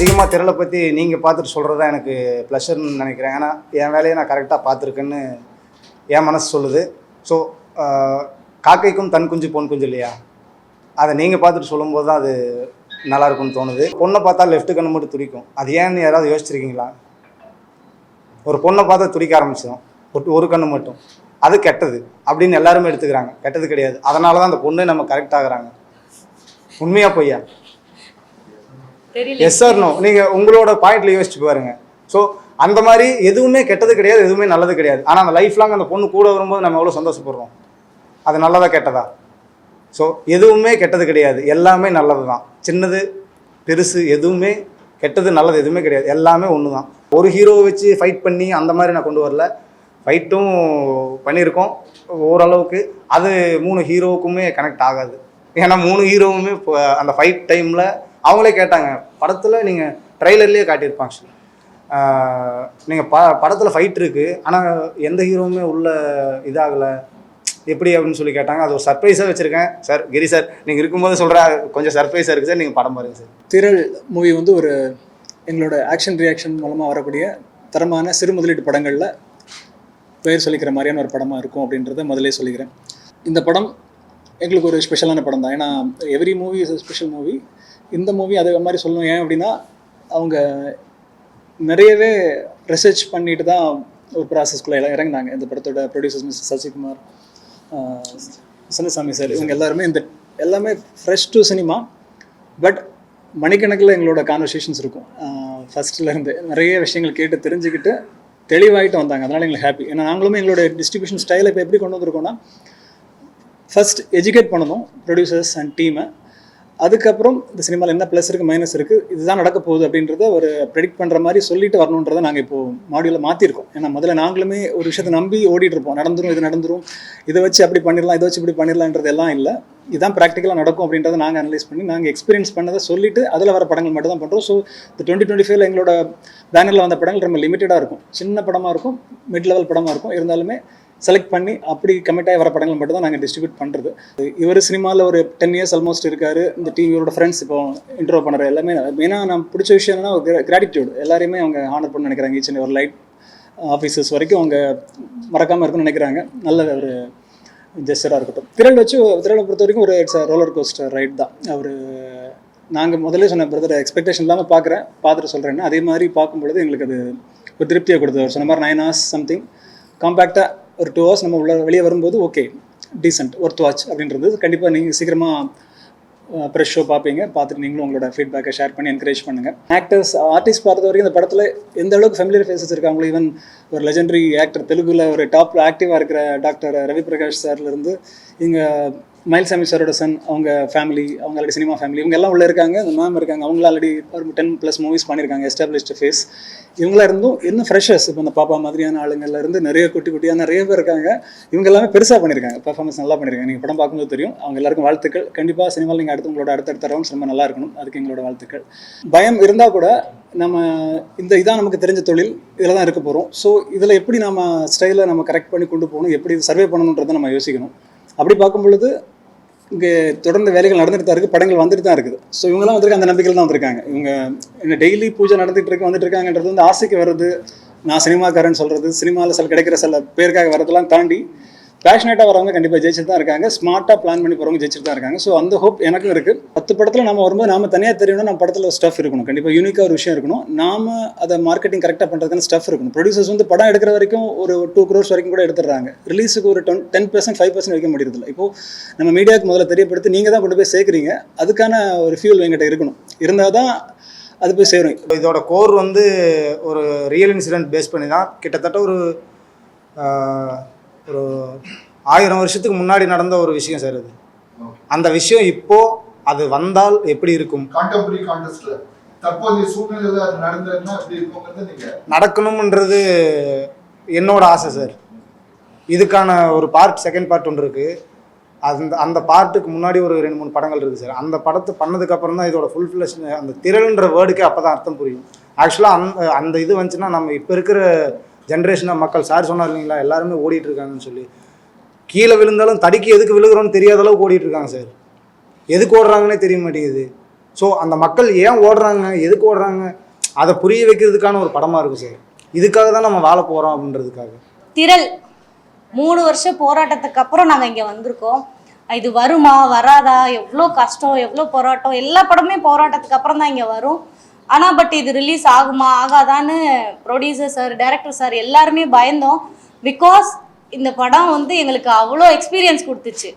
அதிகமாக திரளை பற்றி நீங்கள் பார்த்துட்டு சொல்கிறது தான் எனக்கு ப்ளஷர்னு நினைக்கிறேன். ஏன்னா என் வேலையை நான் கரெக்டாக பார்த்துருக்கேன்னு என் மனசு சொல்லுது. ஸோ காக்கைக்கும் தன் குஞ்சு பொன் குஞ்சு இல்லையா? அதை நீங்கள் பார்த்துட்டு சொல்லும்போது தான் அது நல்லாயிருக்கும்னு தோணுது. பொண்ணை பார்த்தா லெஃப்ட் கண்ணு மட்டும் துடிக்கும். அது ஏன்னு யாராவது யோசிச்சிருக்கீங்களா? ஒரு பொண்ணை பார்த்தா துடிக்க ஆரம்பிச்சிடும். ஒரு ஒரு கண்ணு மட்டும். அது கெட்டது அப்படின்னு எல்லாருமே எடுத்துக்கிறாங்க. கெட்டது கிடையாது. அதனால தான் அந்த பொண்ணு நம்ம கரெக்ட் ஆகுறாங்க. உண்மையாக பொய்யா? எஸ் ஆர் நோ நீங்கள் உங்களோட பாயிண்ட்ல யோசிச்சு பாருங்க. ஸோ அந்த மாதிரி எதுவுமே கெட்டது கிடையாது எதுவுமே நல்லது கிடையாது. ஆனால் அந்த லைஃப் லாங் அந்த பொண்ணு கூட வரும்போது நம்ம எவ்வளோ சந்தோஷப்படுறோம்? அது நல்லதா கெட்டதா? ஸோ எதுவுமே கெட்டது கிடையாது. எல்லாமே நல்லது தான் சின்னது பெருசு எதுவுமே கெட்டது நல்லது எதுவுமே கிடையாது. எல்லாமே ஒன்று தான் ஒரு ஹீரோவை வச்சு ஃபைட் பண்ணி அந்த மாதிரி நான் கொண்டு வரல. ஃபைட்டும் பண்ணியிருக்கோம் ஓரளவுக்கு. அது மூணு ஹீரோவுக்குமே கனெக்ட் ஆகாது. ஏன்னா மூணு ஹீரோவுமே அந்த ஃபைட் டைமில் அவங்களே கேட்டாங்க. படத்தில் நீங்கள் ட்ரைலர்லேயே காட்டியிருப்பாங்க நீங்கள் ப படத்தில் ஃபைட் இருக்குது ஆனால் எந்த ஹீரோவுமே உள்ள இதாகலை. எப்படி அப்படின்னு சொல்லி கேட்டாங்க. அது ஒரு சர்ப்ரைஸாக வச்சுருக்கேன். சார் கிரி சார் நீங்கள் இருக்கும்போது சொல்கிற கொஞ்சம் சர்ப்ரைஸாக இருக்குது சார். நீங்கள் படம் பாருங்கள் சார். திரள் மூவி வந்து ஒரு எங்களோட ஆக்ஷன் ரியாக்ஷன் மூலமாக வரக்கூடிய தரமான சிறு முதலீட்டு படங்களில் பெயர் சொல்லிக்கிற மாதிரியான ஒரு படமாக இருக்கும் அப்படின்றத முதலே சொல்லிக்கிறேன். இந்த படம் எங்களுக்கு ஒரு ஸ்பெஷலான படம் தான். ஏன்னா every movie is special movie இந்த மூவி அதே மாதிரி சொல்லணும். ஏன் அப்படின்னா அவங்க நிறையவே ரிசர்ச் பண்ணிட்டு தான் ஒரு ப்ராசஸ்குள்ளே எல்லாம் இறங்கினாங்க. இந்த படத்தோட producers mister Sasikumar Chinnasamy sir இவங்க எல்லாருமே இந்த எல்லாமே ஃப்ரெஷ் டு சினிமா பட் மணிக்கணக்கில் எங்களோட கான்வர்சேஷன்ஸ் இருக்கும். ஃபஸ்ட்டில் நிறைய விஷயங்கள் கேட்டு தெரிஞ்சுக்கிட்டு தெளிவாகிட்டு வந்தாங்க. அதனால் எங்களுக்கு ஹாப்பி ஏன்னா நாங்களுமே எங்களோட டிஸ்ட்ரிபியூஷன் ஸ்டைலை இப்போ எப்படி கொண்டு வந்திருக்கோம்னா ஃபஸ்ட் எஜுகேட் பண்ணணும் ப்ரொடியூசர்ஸ் அண்ட் டீமை அதுக்கப்புறம் இந்த சினிமாவில் என்ன ப்ளஸ் இருக்குது மைனஸ் இருக்குது இதுதான் நடக்க போகுது அப்படின்றத ஒரு ப்ரெடிக்ட் பண்ணுற மாதிரி சொல்லிட்டு வரணுன்றதை நாங்கள் இப்போ மாடியூலில் மாற்றிருக்கோம் ஏன்னா முதல்ல நாங்களுமே ஒரு விஷயத்தை நம்பி ஓடிட்டுருப்போம் நடந்துரும் இது நடந்துரும். இதை வச்சு அப்படி பண்ணிடலாம் இதை வச்சு இப்படி பண்ணிடலான்றது எல்லாம் இல்லை. இதுதான் ப்ராக்டிக்கலாக நடக்கும் அப்படின்றத நாங்கள் அனலைஸ் பண்ணி நாங்கள் எக்ஸ்பீரியன்ஸ் பண்ணதை சொல்லிட்டு அதில் வர படங்கள் மட்டும் தான் பண்ணுறோம் ஸோ இந்த டுவெண்ட்டி டுவெண்ட்டி ஃபைவ்ல எங்களோட பேனரில் வந்த படங்கள் ரொம்ப லிமிட்டடாக இருக்கும். சின்ன படமாக இருக்கும் மிட் லெவல் படமாக இருக்கும். இருந்தாலுமே செலக்ட் பண்ணி அப்படி கமிட் ஆகி வர படங்கள் மட்டும் தான் நாங்கள் டிஸ்ட்ரிபியூட் பண்ணுறது இவர் சினிமாவில் ஒரு டென் இயர்ஸ் ஆல்மோஸ்ட் இருக்கார். இந்த டிவியோட ஃப்ரெண்ட்ஸ் இப்போ இன்ட்ரோ பண்ணுற எல்லாமே மெயினாக நான் பிடிச்ச விஷயம் என்னன்னா கிராட்டிடியூட் எல்லாரையுமே அவங்க ஆனர் பண்ண நினைக்கிறாங்க. ஈச் ஒரு லைட் ஆஃபீஸர்ஸ் வரைக்கும் அவங்க மறக்காமல் இருக்குன்னு நினைக்கிறாங்க. நல்ல ஒரு ஜெஸ்டராக இருக்கட்டும். திரள் வச்சு திரளை பொறுத்த வரைக்கும் ஒரு இட்ஸ் ரோலர் கோஸ்டர் ரைட் தான். அவர் நாங்கள் முதல்ல சொன்ன பிரதர் எக்ஸ்பெக்டேஷன் இல்லாமல் பார்க்குறேன் பார்த்துட்டு சொல்கிறேன்னா அதே மாதிரி பார்க்கும்பொழுது எங்களுக்கு அது ஒரு திருப்தியை கொடுத்தது. அவர் சொன்ன மாதிரி நைன் ஹார்ஸ் சம்திங் காம்பேக்டாக ஒரு டூ ஹவர்ஸ் நம்ம உள்ள வெளியே வரும்போது ஓகே டீசென்ட் ஒர்த் வாட்ச் அப்படின்றது கண்டிப்பாக நீங்கள் சீக்கிரமாக ப்ரெஷ் ஷோ பார்ப்பீங்க. பார்த்துட்டு நீங்களும் உங்களோட ஃபீட்பேக்கை ஷேர் பண்ணி என்கரேஜ் பண்ணுங்கள் ஆக்டர்ஸ் ஆர்டிஸ்ட் பார்த்த வரைக்கும் இந்த படத்தில் எந்த அளவுக்கு ஃபெமிலியர் ஃபேஸஸ் இருக்காங்களோ ஈவன் ஒரு லெஜெண்டரி ஆக்டர் தெலுங்குல ஒரு டாப் ஆக்டிவாக இருக்கிற டாக்டர் ரவி பிரகாஷ் சார்லேருந்து இங்கே மயில்சாமி சாரோட சன் அவங்க ஃபேமிலி அவங்க ஆல்ரெடி சினிமா ஃபேமிலி இவங்க எல்லாம் உள்ளே இருக்காங்க. இந்த மேம் இருக்காங்க. அவங்கள ஆல்ரெடி ஒரு டென் ப்ளஸ் மூவிஸ் பண்ணியிருக்காங்க. எஸ்டாப்ளிஷ்டு ஃபேஸ் இவங்களா இருந்தும் இன்னும் ஃப்ரெஷர்ஸ் இப்போ இந்த பாப்பா மாதிரியான ஆளுங்கள்ல இருந்து நிறைய குட்டி குட்டியாக நிறைய பேர் இருக்காங்க. இவங்க எல்லாமே பெருசாக பண்ணியிருக்காங்க. பர்ஃபார்மன்ஸ் நல்லா பண்ணியிருக்காங்க. நீங்கள் படம் பார்க்கும்போது தெரியும். அவங்க எல்லாருக்கும் வாழ்த்துக்கள். கண்டிப்பாக சினிமாவில் நீங்கள் அடுத்து உங்களோட அடுத்தடுத்த ரவுண்ட்ஸ் ரொம்ப நல்லா இருக்கணும். அதுக்கு எங்களோட வாழ்த்துக்கள். பயம் இருந்தால் கூட நம்ம இந்த இதான் நமக்கு தெரிஞ்ச தொழில். இதில் தான் இருக்க போகிறோம் ஸோ இதில் எப்படி நம்ம ஸ்டைலை நம்ம கரெக்ட் பண்ணி கொண்டு போகணும்? எப்படி சர்வே பண்ணணுன்றதை நம்ம யோசிக்கணும். அப்படி பார்க்கும் பொழுது இங்கே தொடர்ந்து வேலைகள் நடந்துட்டு தான் இருக்குது படங்கள் வந்துட்டு தான் இருக்குது. ஸோ இவங்கெல்லாம் வந்திருக்க அந்த நம்பிக்கையில் தான் வந்திருக்காங்க. இவங்க என்ன டெய்லி பூஜை நடந்துகிட்டு இருக்கு வந்துட்டு இருக்காங்கன்றது வந்து ஆசைக்கு வருது. நான் சினிமாக்காரன் சொல்கிறது சினிமாவில் சில கிடைக்கிற சில பேருக்காக வரதெல்லாம் தாண்டி பேஷனேட்டாக வரவங்க கண்டிப்பாக ஜெயிச்சுட்டு தான் இருக்காங்க. ஸ்மார்ட்டாக பிளான் பண்ணி போகிறவங்க ஜெயிச்சுட்டு தான் இருக்காங்க. ஸோ அந்த ஹோப் எனக்கும் இருக்குது பத்து படத்தில் நம்ம வரும்போது நாம தனியாக தெரியணும் நம்ம படத்தில் ஸ்டஃப் இருக்கணும். கண்டிப்பாக யூனிக்காக ஒரு விஷயம் இருக்கணும். நாம அதை மார்க்கெட்டிங் கரெக்டாக பண்ணுறதுக்கான ஸ்டஃப் இருக்கணும். ப்ரொடியூசர்ஸ் வந்து படம் எடுக்கிற வரைக்கும் ஒரு டூ க்ரோர்ஸ் வரைக்கும் கூட எடுத்துடுறாங்க. ரிலீஸுக்கு ஒரு ten ten percent five percent வைக்க முடியறதில்ல. இப்போ நம்ம மீடியாவுக்கு முதல்ல தெரியப்படுத்தி நீங்கள் தான் கொண்டு போய் சேர்க்குறீங்க. அதுக்கான ஒரு ஃபியூல் எங்கிட்ட இருக்கணும். இருந்தால் தான் அது போய் சேரும். இதோட கோர் வந்து ஒரு ரியல் இன்சிடென்ட் பேஸ் பண்ணி தான் கிட்டத்தட்ட ஒரு ஒரு ஆயிரம் வருஷத்துக்கு முன்னாடி நடந்த ஒரு விஷயம் சார் அது. அந்த விஷயம் இப்போ அது வந்தால் எப்படி இருக்கும்? நடக்கணும்ன்றது என்னோட ஆசை சார். இதுக்கான ஒரு பார்ட் செகண்ட் பார்ட் ஒன்று இருக்குது அந்த அந்த பார்ட்டுக்கு முன்னாடி ஒரு ரெண்டு மூணு படங்கள் இருக்குது சார். அந்த படத்தை பண்ணதுக்கு அப்புறம் தான் இதோட ஃபுல் ஃபிளஷ் அந்த திரள்ன்ற வேர்டுக்கே அப்போ தான் அர்த்தம் புரியும். ஆக்சுவலாக அந்த அந்த இது வந்துச்சுன்னா நம்ம இப்போ இருக்கிற ஜென்ரேஷனாக மக்கள் சார் சொன்னார் இல்லைங்களா? எல்லாருமே ஓடிட்டு இருக்காங்கன்னு சொல்லி. கீழே விழுந்தாலும் தடிக்கு எதுக்கு விழுகிறோன்னு தெரியாத அளவுக்கு ஓடிட்டு இருக்காங்க சார் எதுக்கு ஓடுறாங்கன்னே தெரிய மாட்டேங்குது. ஸோ அந்த மக்கள் ஏன் ஓடுறாங்க? எதுக்கு ஓடுறாங்க? அதை புரிய வைக்கிறதுக்கான ஒரு படமாக இருக்கும் சார் இதுக்காக தான் நம்ம வாழ போகிறோம் அப்படின்றதுக்காக. திரள். மூணு வருஷம் போராட்டத்துக்கு அப்புறம் நாங்கள் இங்கே வந்திருக்கோம். இது வருமா வராதா? எவ்வளோ கஷ்டம் எவ்வளோ போராட்டம்? எல்லா படமே போராட்டத்துக்கு அப்புறம் தான் இங்கே வரும். ஆனால் பட் இது ரிலீஸ் ஆகுமா ஆகாதான்னு ப்ரொடியூசர் சார் டைரக்டர் சார் எல்லாருமே பயந்தோம். பிகாஸ் இந்த படம் வந்து எங்களுக்கு அவ்வளோ எக்ஸ்பீரியன்ஸ் கொடுத்துச்சு.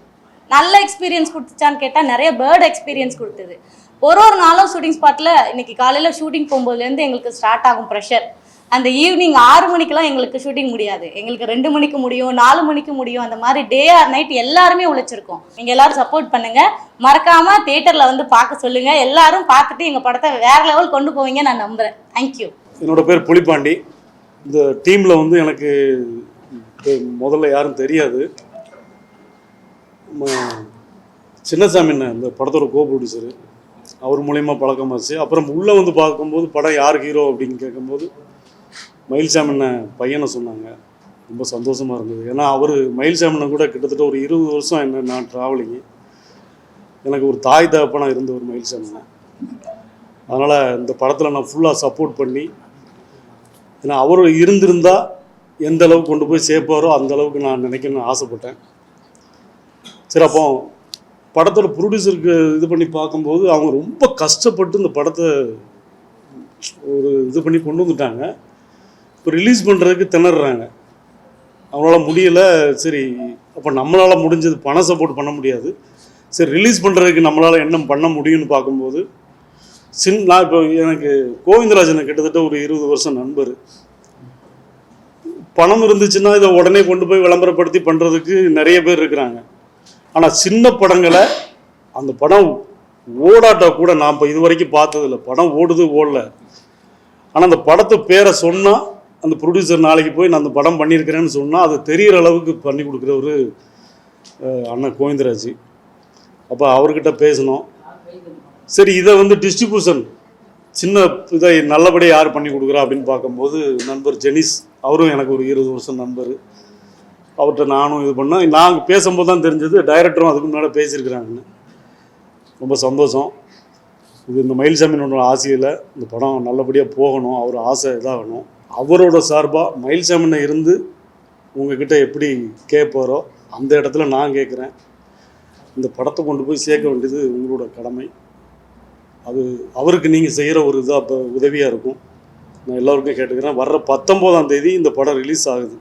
நல்ல எக்ஸ்பீரியன்ஸ் கொடுத்துச்சான்னு கேட்டால் நிறைய பேர்ட் எக்ஸ்பீரியன்ஸ் கொடுத்தது. ஒரு ஒரு நாளும் ஷூட்டிங் ஸ்பாட்டில் இன்னைக்கு காலையில் ஷூட்டிங் போகும்போதுலேருந்து எங்களுக்கு ஸ்டார்ட் ஆகும் ப்ரெஷர் அந்த ஈவினிங் ஆறு மணிக்கெல்லாம் எங்களுக்கு ஷூட்டிங் முடியாது. எங்களுக்கு ரெண்டு மணிக்கு முடியும் நாலு மணிக்கு முடியும். அந்த மாதிரி டே ஆர் நைட் எல்லாருமே உழைச்சிருக்கோம். நீங்க எல்லாரும் சப்போர்ட் பண்ணுங்க. மறக்காம தியேட்டர்ல வந்து பார்க்க சொல்லுங்க. எல்லாரும் பார்த்துட்டு எங்க படத்தை வேற லெவல் கொண்டு போவீங்க நான் நம்புறேன். தேங்க்யூ என்னோட பேர் புலிப்பாண்டி. இந்த டீமில் வந்து எனக்கு முதல்ல யாரும் தெரியாது. சின்னசாமி சின்னசாமின்னு இந்த படத்தோட கோ ப்ரொடியூசரு அவர் மூலயமா பழக்கமாச்சு. அப்புறம் உள்ளே வந்து பார்க்கும்போது படம் யார் ஹீரோ அப்படின்னு கேட்கும்போது மயில்சாமின்ன பையனை சொன்னாங்க. ரொம்ப சந்தோஷமாக இருந்தது. ஏன்னா அவர் மயில்சாமினை கூட கிட்டத்தட்ட ஒரு இருபது வருஷம் என்ன நான் ட்ராவலிங்கு எனக்கு ஒரு தாய் தகப்பனாக இருந்த ஒரு மயில்சாமினை அதனால் இந்த படத்தில் நான் ஃபுல்லாக சப்போர்ட் பண்ணி ஏன்னா அவர் இருந்திருந்தால் எந்த அளவுக்கு கொண்டு போய் சேர்ப்பாரோ அந்த அளவுக்கு நான் நினைக்கணும்னு ஆசைப்பட்டேன். சரி அப்போ படத்தோட ப்ரொடியூசருக்கு இது பண்ணி பார்க்கும்போது அவங்க ரொம்ப கஷ்டப்பட்டு இந்த படத்தை ஒரு இது பண்ணி கொண்டு வந்துட்டாங்க. இப்போ ரிலீஸ் பண்ணுறதுக்கு திணறாங்க அவங்களால முடியல சரி அப்போ நம்மளால் முடிஞ்சது பணம் சப்போர்ட் பண்ண முடியாது. சரி ரிலீஸ் பண்ணுறதுக்கு நம்மளால் என்ன பண்ண முடியும்னு பார்க்கும்போது சின் நான் இப்போ எனக்கு கோவிந்தராஜனை கிட்டத்தட்ட ஒரு இருபது வருஷம் நண்பர். பணம் இருந்துச்சுன்னா இதை உடனே கொண்டு போய் விளம்பரப்படுத்தி பண்ணுறதுக்கு நிறைய பேர் இருக்கிறாங்க. ஆனால் சின்ன படங்களை அந்த படம் ஓடாட்டா கூட நான் இப்போ இது வரைக்கும் பார்த்ததில்ல. படம் ஓடுது ஓடல. ஆனால் அந்த படத்து பேரை சொன்னால் அந்த ப்ரொடியூசர் நாளைக்கு போய் நான் அந்த படம் பண்ணியிருக்கிறேன்னு சொன்னால் அது தெரிகிற அளவுக்கு பண்ணி கொடுக்குற ஒரு அண்ணன் கோவிந்தராஜ். அப்போ அவர்கிட்ட பேசணும். சரி இதை வந்து டிஸ்ட்ரிபியூஷன் சின்ன இதை நல்லபடியாக யார் பண்ணி கொடுக்குறா அப்படின்னு பார்க்கும்போது நண்பர் ஜெனிஸ் அவரும் எனக்கு ஒரு இருபது வருஷம் நண்பர். அவர்கிட்ட நானும் இது பண்ணேன் நாங்கள் பேசும்போது தான் தெரிஞ்சது டைரக்டரும் அதுக்கு முன்னாடி பேசியிருக்கிறாங்கன்னு. ரொம்ப சந்தோஷம். இது இந்த மயில்சாமியினோட ஆசையில் இந்த படம் நல்லபடியாக போகணும் அவர் ஆசை இதாகணும். அவரோட சார்பாக மயில்சாமினை இருந்து உங்ககிட்ட எப்படி கேட்பாரோ அந்த இடத்துல நான் கேட்குறேன் இந்த படத்தை கொண்டு போய் சேர்க்க வேண்டியது உங்களோட கடமை. அது அவருக்கு நீங்கள் செய்கிற ஒரு இதாக இப்போ உதவியாக இருக்கும். நான் எல்லோருக்கும் கேட்டுக்கிறேன். வர்ற பத்தொம்போதாம் தேதி இந்த படம் ரிலீஸ் ஆகுது.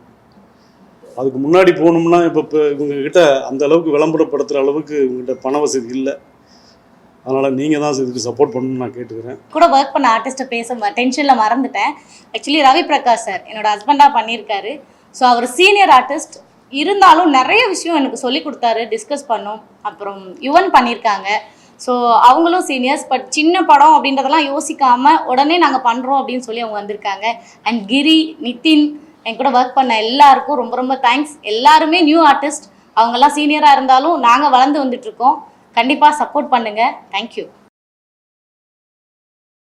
அதுக்கு முன்னாடி போகணும்னா இப்போ இப்போ இவங்ககிட்ட அந்த அளவுக்கு விளம்பரப்படுத்துகிற அளவுக்கு இவங்ககிட்ட பண வசதி இல்லை. அதனால் நீங்கள் தான் இதுக்கு சப்போர்ட் பண்ணணும்னு நான் கேட்டுக்கிறேன். கூட ஒர்க் பண்ண ஆர்டிஸ்ட்டை பேச டென்ஷனில் மறந்துட்டேன். ஆக்சுவலி ரவி பிரகாஷ் சார் என்னோட ஹஸ்பண்டாக பண்ணியிருக்காரு. ஸோ அவர் சீனியர் ஆர்டிஸ்ட் இருந்தாலும் நிறைய விஷயம் எனக்கு சொல்லி கொடுத்தாரு. டிஸ்கஸ் பண்ணோம். அப்புறம் யுவன் பண்ணியிருக்காங்க. ஸோ அவங்களும் சீனியர்ஸ் பட் சின்ன படம் அப்படின்றதெல்லாம் யோசிக்காமல் உடனே நாங்கள் பண்ணுறோம் அப்படின்னு சொல்லி அவங்க வந்திருக்காங்க. அண்ட் கிரி நிதின் என் கூட ஒர்க் பண்ண எல்லாருக்கும் ரொம்ப ரொம்ப தேங்க்ஸ் எல்லாருமே நியூ ஆர்டிஸ்ட் அவங்கெல்லாம் சீனியராக இருந்தாலும் நாங்கள் வளர்ந்து வந்துட்டுருக்கோம் இருக்கோம். கண்டிப்பாக சப்போர்ட் பண்ணுங்கள் தேங்க்யூ